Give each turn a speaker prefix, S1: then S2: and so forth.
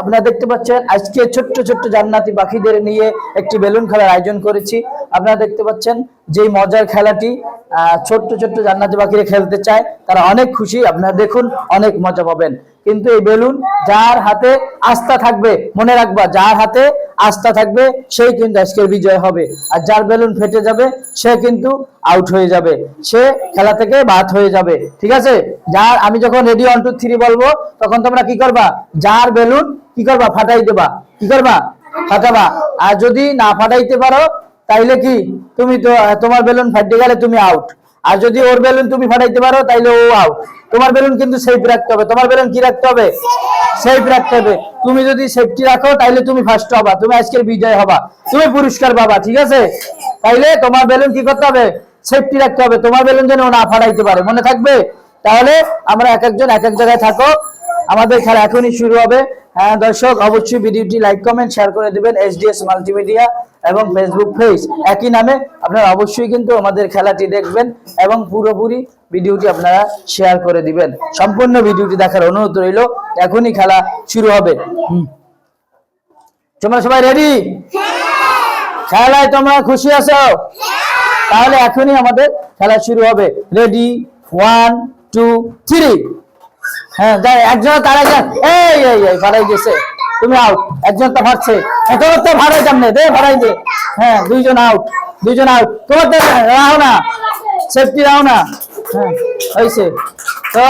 S1: আপনারা দেখতে পাচ্ছেন, আজকে ছোট্ট ছোট্ট জান্নাতি পাখিদের নিয়ে একটি বেলুন খেলার আয়োজন করেছি। আপনারা দেখতে পাচ্ছেন যে মজার খেলাটি ছোট্ট ছোট্ট জান্নাতি পাখিরা খেলতে চায়, তারা অনেক খুশি, আপনারা দেখুন অনেক মজা পাবেন। কিন্তু এই বেলুন যার হাতে আস্থা থাকবে, মনে রাখবা, যার হাতে আস্থা থাকবে, সেই কিন্তু আজকের বিজয় হবে। আর যার বেলুন ফেটে যাবে, সে কিন্তু আউট হয়ে যাবে। সে খেলা থেকে বাদ হয়ে যাবে। ঠিক আছে? যার, আমি যখন রেডি ওয়ান টু থ্রি বলব, তখন তোমরা কি করবা? যার বেলুন কি করবা? ফাটাই দেবা। কি করবা? ফাটাবা। আর যদি না ফাটাইতে পারো, তাইলে কি? তুমি তো, তোমার বেলুন ফাটে গেলে তুমি আউট আর যদি ওর বেলুন তুমি ফাটাইতে পারো, তাইলে ও আও তোমার বেলুন কিন্তু সেফ রাখতে হবে। তোমার বেলুন কি রাখতে হবে? সেফ রাখতে হবে। তুমি যদি সেফটি রাখো, তাইলে তুমি ফার্স্ট হবা। তুমি আজকের বিজয় হবা। তুমি পুরস্কার পাবা, ঠিক আছে? তাইলে তোমার বেলুন কি করতে হবে? সেফটি রাখতে হবে। তোমার বেলুন যেন না ফাটাইতে পারে। মনে থাকবে? তাহলে আমরা এক একজন এক এক জায়গায় থাকো। আমাদের খেলা এখনই শুরু হবে। হ্যাঁ দর্শক, অবশ্যই ভিডিওটি লাইক কমেন্ট শেয়ার করে দিবেন এসডিএস মাল্টিমিডিয়া এবং ফেসবুক পেজ একই নামে আপনারা অবশ্যই কিন্তু আমাদের খেলাটি দেখবেন এবং পুরোপুরি ভিডিওটি আপনারা শেয়ার করে দিবেন। সম্পূর্ণ ভিডিওটি দেখার অনুরোধ রইল, এখনই খেলা শুরু হবে। তোমরা সবাই রেডি খেলায় তোমরা খুশি আছো? তাহলে এখনই আমাদের খেলা শুরু হবে। রেডি ওয়ান টু থ্রি হ্যাঁ যাই একজন তারা যান। এই এই এই ভাড়াই গেছে। তুমি আউট একজন তো ভাড়ছে তোমার তো ভাড়াই যাম দে ভাড়াই দে। হ্যাঁ দুইজন আউট দুইজন আউট তোমার রাও না। সেফটি রাও না। হ্যাঁ হয়েছে। তো